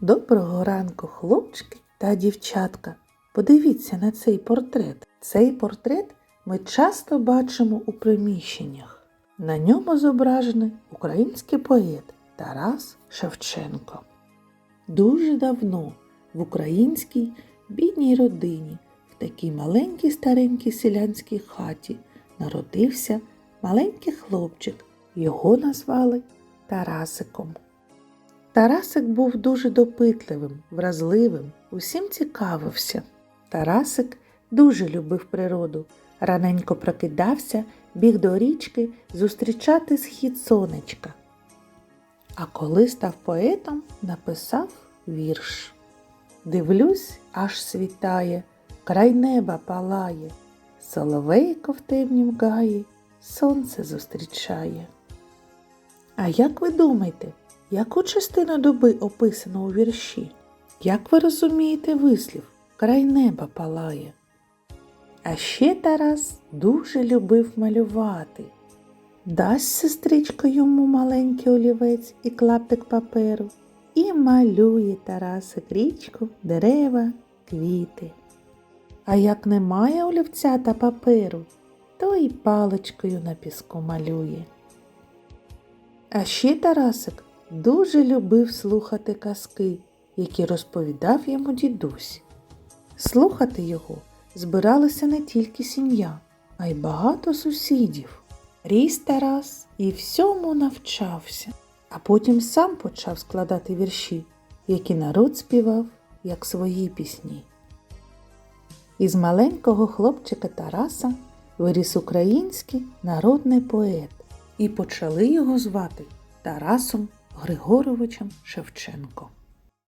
Доброго ранку, хлопчики та дівчатка. Подивіться на цей портрет. Цей портрет ми часто бачимо у приміщеннях. На ньому зображений український поет Тарас Шевченко. Дуже давно в українській бідній родині, в такій маленькій старенькій селянській хаті, народився маленький хлопчик. Його назвали Тарасиком. Тарасик був дуже допитливим, вразливим, усім цікавився. Тарасик дуже любив природу. Раненько прокидався, біг до річки зустрічати схід сонечка. А коли став поетом, написав вірш. Дивлюсь, аж світає, край неба палає, соловейко в темнім гаї, сонце зустрічає. А як ви думаєте, яку частину доби описано у вірші? Як ви розумієте вислів край неба палає? А ще Тарас дуже любив малювати. Дасть сестричка йому маленький олівець і клаптик паперу, і малює Тарасик річку, дерева, квіти. А як немає олівця та паперу, то і паличкою на піску малює. А ще Тарасик дуже любив слухати казки, які розповідав йому дідусь. Слухати його збиралася не тільки сім'я, а й багато сусідів. Ріс Тарас і всьому навчався, а потім сам почав складати вірші, які народ співав, як свої пісні. Із маленького хлопчика Тараса виріс український народний поет, і почали його звати Тарасом Григоровичем Шевченко.